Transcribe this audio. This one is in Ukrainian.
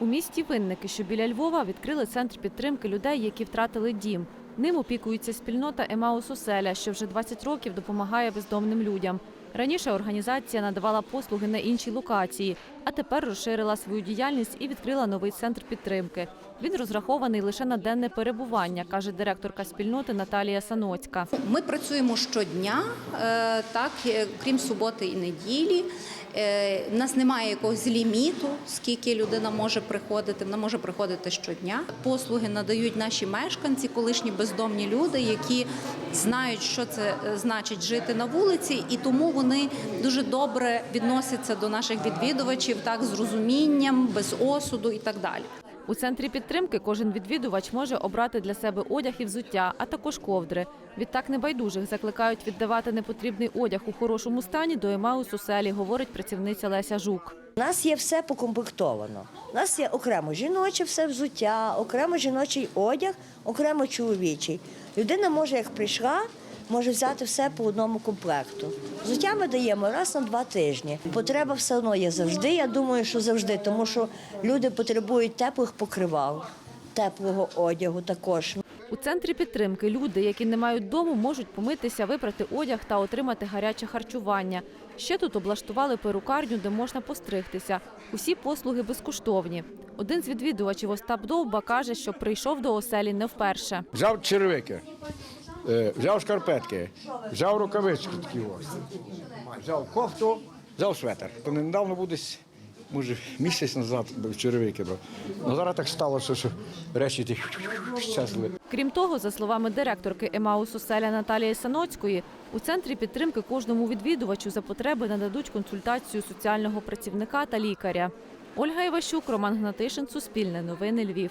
У місті Винники, що біля Львова, відкрили центр підтримки людей, які втратили дім. Ним опікується спільнота Емаус Оселя, що вже 20 років допомагає бездомним людям. Раніше організація надавала послуги на іншій локації, а тепер розширила свою діяльність і відкрила новий центр підтримки. Він розрахований лише на денне перебування, каже директорка спільноти Наталія Саноцька. Ми працюємо щодня, е, так е, крім суботи і неділі. Е, У нас немає якогось ліміту, скільки людина може приходити. Вона може приходити щодня. Послуги надають наші мешканці, колишні бездомні люди, які знають, що це е, значить жити на вулиці, і тому вони дуже добре відносяться до наших відвідувачів, так з розумінням, без осуду і так далі. У центрі підтримки кожен відвідувач може обрати для себе одяг і взуття, а також ковдри. Відтак небайдужих закликають віддавати непотрібний одяг у хорошому стані до Емаус у селі, говорить працівниця Леся Жук. У нас є все покомплектовано. У нас є окремо жіноче все взуття, окремо жіночий одяг, окремо чоловічий. Людина може, як прийшла, може взяти все по одному комплекту. Взуття ми даємо раз на два тижні. Потреба все одно є завжди. Я думаю, що завжди, тому що люди потребують теплих покривал, теплого одягу також. У центрі підтримки люди, які не мають дому, можуть помитися, випрати одяг та отримати гаряче харчування. Ще тут облаштували перукарню, де можна постригтися. Усі послуги безкоштовні. Один з відвідувачів Остап Довба каже, що прийшов до оселі не вперше. Взяв черевики, е, взяв шкарпетки, взяв рукавички такі взяв кофту, взяв светр. То недавно був десь, може, місяць назад черевики. Ну зараз так сталося, що речі ті щезли. Крім того, за словами директорки Емаус Оселя Наталії Саноцької, у центрі підтримки кожному відвідувачу за потреби нададуть консультацію соціального працівника та лікаря. Ольга Іващук, Роман Гнатишин, Суспільне новини Львів.